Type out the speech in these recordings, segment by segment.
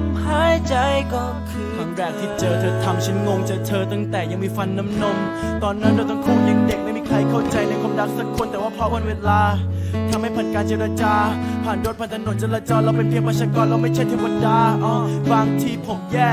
มหายใจก็คือครั้งแรกที่เจอเธอทำฉันงงเจอเธอตั้งแต่ยังมีฟันน้ำนม ตอนนั้นเราทั้งคู่ยังเด็กไม่มีใครเข้าใจในความรักสักคนแต่ว่าพอวันเวลาทำให้ผ่านการเจรจา ผ่านรถผ่านถนนจราจรเราเป็นเพียงประชากรเราไม่ใช่เทวดาอ๋อบางทีผมแย่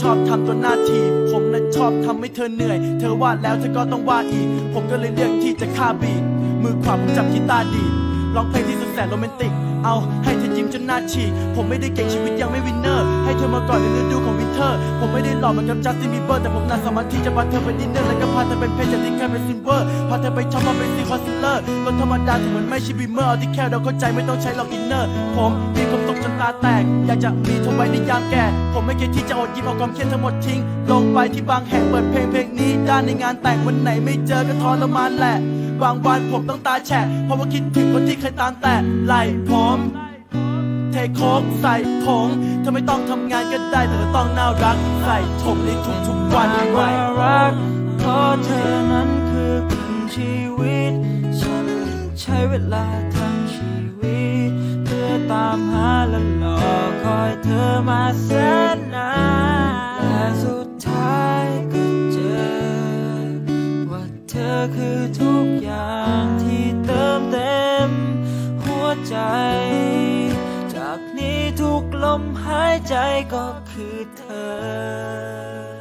ชอบทำตัวหน้าที ผมนั้นชอบทำให้เธอเหนื่อย เธอวาดแล้วเธอก็ต้องวาดอีก ผมก็เลยเลือกที่จะฆ่าบีทมือขวาผมจับกีตาร์ดีดร้องเพลงที่สุดแสนโรแมนติก เอาให้เธอ จนหน้าฉีกผมไม่ได้เก่งชีวิตยังไม่วินเนอร์ ให้เธอมาก่อนในฤดูของวินเทอร์ ผมไม่ได้หล่อเหมือนกับจัสตินบีเบอร์แต่ผมน่าสามารถที่จะพาเธอไปดินเนอร์แล้วก็พาเธอเป็นเพชรจากที่แค่เป็นซิลเวอร์พาเธอไปช็อปมาเป็นซีคอนซิลเลอร์รถธรรมดาที่เหมือนไม่ใช่บีเมอร์เอาที่แค่เราเข้าใจไม่ต้องใช้หลอกอินเนอร์ ผมมีความสุขจนตาแตก อยากจะมีเธอไว้ในยามแก่ ผมไม่เคยที่จะอดยิ้มเอาความเครียดทั้งหมดทิ้งลงไปที่บางแห่งเปิดเพลงเพลงนี้ด้านในงานแต่งวันไหนไม่เจอก็ทรมานแหละบางวันผมต้องตาแฉะเพราะว่าคิดถึงคนที่เคยตามแต่ไหลผม เทโคกใส่ผงเธอไม่ต้องทำงานก็ได้แต่เธต้องน่ารักใส่ชมในทุกๆวันไม่รักเพราะเธอนั้นคือชีวิต ฉันใช้เวลาทั้งชีวิต เพื่อตามหาและรอคอยเธอมาแสนนานแต่สุดท้ายก็เจอ ว่าเธอคือทุกอย่างที่เติมเต็มหัวใจากนี้ทุกลมหายใจก็คือเธอ